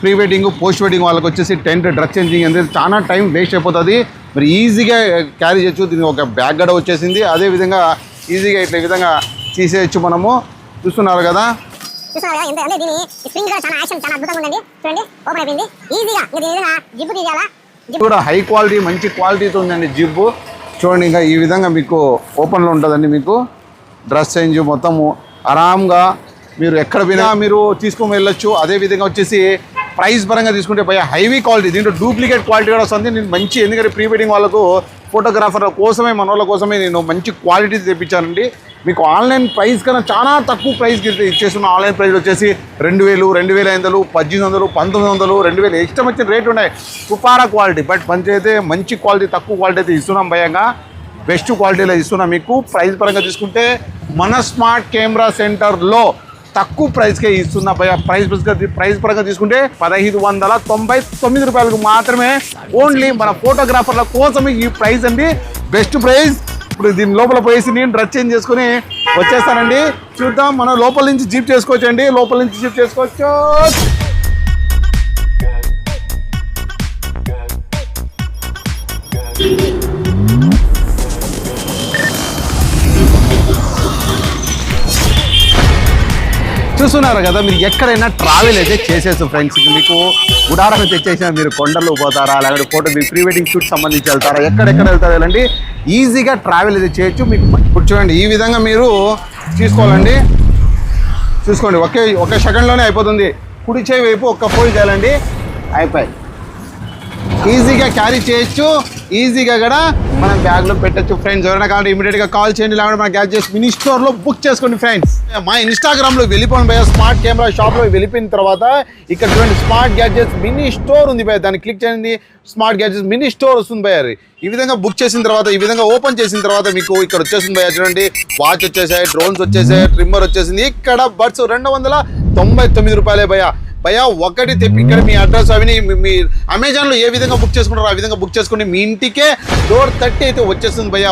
Pre wedding post wedding వాళ్ళకి వచ్చేసి tent dress changing అనేది చాలా టైం వేస్ట్ అయిపోతుంది. మరి ఈజీగా క్యారీ చేయొచ్చు. దీనికి ఒక బ్యాగ్ కూడా వచ్చేసింది. అదే విధంగా ఈజీగా ఇట్లా విధంగా తీసేయచ్చు మనము. చూస్తున్నారు కదా? చూస్తున్నారు కదా? ఎంత అంటే దీని స్ప్రింగ్ కూడా చాలా యాక్షన్ చాలా అద్భుతంగా ఉందండి. చూడండి ఓపెన్ అయిపోయింది. ఈజీగా ఇంకా దీని విధంగా జిప్పు తీయాలా? ఇది కూడా హై క్వాలిటీ మంచి క్వాలిటీతో ఉందండి జిప్. చూడండి ఇంకా ఈ విధంగా మీకు ఓపెన్లో ఉంటుందండి మీకు. డ్రెస్ చేంజ్ మొత్తము. ఆరామ్గా మీరు ఎక్కడ పోయినా మీరు తీసుకొని వెళ్ళొచ్చు. అదే విధంగా వచ్చేసి ప్రైస్ పరంగా తీసుకుంటే భయ హైవీ క్వాలిటీ దీంట్లో డూప్లికేట్ క్వాలిటీ కూడా వస్తుంది. నేను మంచి ఎందుకంటే ప్రీ వెడ్డింగ్ వాళ్ళకు ఫోటోగ్రాఫర్ల కోసమే మన వాళ్ళ కోసమే నేను మంచి క్వాలిటీ తెప్పించానండి. మీకు ఆన్లైన్ ప్రైస్ కన్నా చాలా తక్కువ ప్రైస్కి ఇచ్చేస్తున్న ఆన్లైన్ ప్రైస్ వచ్చేసి రెండు వేలు రెండు వేల ఐదు వందలు పద్దెనిమిది వందలు పంతొమ్మిది వందలు రెండు వేలు. ఇష్టం వచ్చిన రేట్ ఉన్నాయి. సుపారా క్వాలిటీ బట్ మంచి అయితే మంచి క్వాలిటీ తక్కువ క్వాలిటీ అయితే ఇస్తున్నాం భయంగా బెస్ట్ క్వాలిటీలో ఇస్తున్నాం మీకు. ప్రైస్ పరంగా తీసుకుంటే మన స్మార్ట్ కెమెరా సెంటర్లో తక్కువ ప్రైస్కే ఇస్తున్నా ప్రైస్ ప్రైస్ పరంగా తీసుకుంటే పదహైదు వందల తొంభై తొమ్మిది రూపాయలకు మాత్రమే ఓన్లీ మన ఫోటోగ్రాఫర్ల కోసమే ఈ ప్రైస్ అండి. బెస్ట్ ప్రైస్ ఇప్పుడు దీని లోపల పోయేసి నేను డ్రెస్ చేంజ్ చేసుకుని వచ్చేస్తానండి. చూద్దాం మనం లోపల నుంచి జీప్ చేసుకోవచ్చు అండి లోపల నుంచి జీప్ చేసుకోవచ్చు. చూస్తున్నారు కదా మీరు ఎక్కడైనా ట్రావెల్ అయితే చేసేసు ఫ్రెండ్స్ మీకు గుడారం తెచ్చేసిన మీరు కొండలు పోతారా లేకపోతే ఫోటో మీ ప్రీ వెడ్డింగ్ షూట్ సంబంధించి వెళ్తారా ఎక్కడెక్కడ వెళ్తారు వెళ్ళండి. ఈజీగా ట్రావెల్ అయితే చేయొచ్చు. మీకు ఇప్పుడు చూడండి ఈ విధంగా మీరు తీసుకోవాలండి. చూసుకోండి ఒకే ఒక సెకండ్లోనే అయిపోతుంది. కుడి చేయి వైపు ఒక్క ఫోల్డ్ చేయాలండి. అయిపోయి ఈజీగా క్యారీ చేయొచ్చు. ఈజీగా కూడా మనం బ్యాగ్లో పెట్టచ్చు ఫ్రెండ్స్ ఎవరైనా కావాలంటే ఇమీడియట్గా కాల్ చేయండి. లేకుంటే మనం క్యాచ్ చేసి మినీ స్టోర్లో బుక్ చేసుకోండి ఫ్రెండ్స్ మా ఇన్స్టాగ్రామ్లో వెళ్ళిపోయిన భయ స్మార్ట్ కెమెరా షాప్లో వెళ్ళిపోయిన తర్వాత ఇక్కడ చూడండి స్మార్ట్ గ్యాడ్జెట్స్ మినీ స్టోర్ ఉంది భయ దాన్ని క్లిక్ చేయండి. స్మార్ట్ గ్యాడ్జెట్స్ మినీ స్టోర్ వస్తుంది భయ ఈ విధంగా బుక్ చేసిన తర్వాత ఈ విధంగా ఓపెన్ చేసిన తర్వాత మీకు ఇక్కడ వచ్చేసింది భయ చూడండి. వాచ్ వచ్చేసాయి డ్రోన్స్ వచ్చేసాయి ట్రిమ్మర్ వచ్చేసింది. ఇక్కడ బడ్స్ రెండు వందల తొంభై తొమ్మిది రూపాయలే భయ భయ ఒకటి తెప్పి ఇక్కడ మీ అడ్రస్ అవి మీ- అమెజాన్లో ఏ విధంగా బుక్ చేసుకుంటారో ఆ విధంగా బుక్ చేసుకుని మీ ఇంటికే డోర్ తట్టి అయితే వచ్చేస్తుంది భయ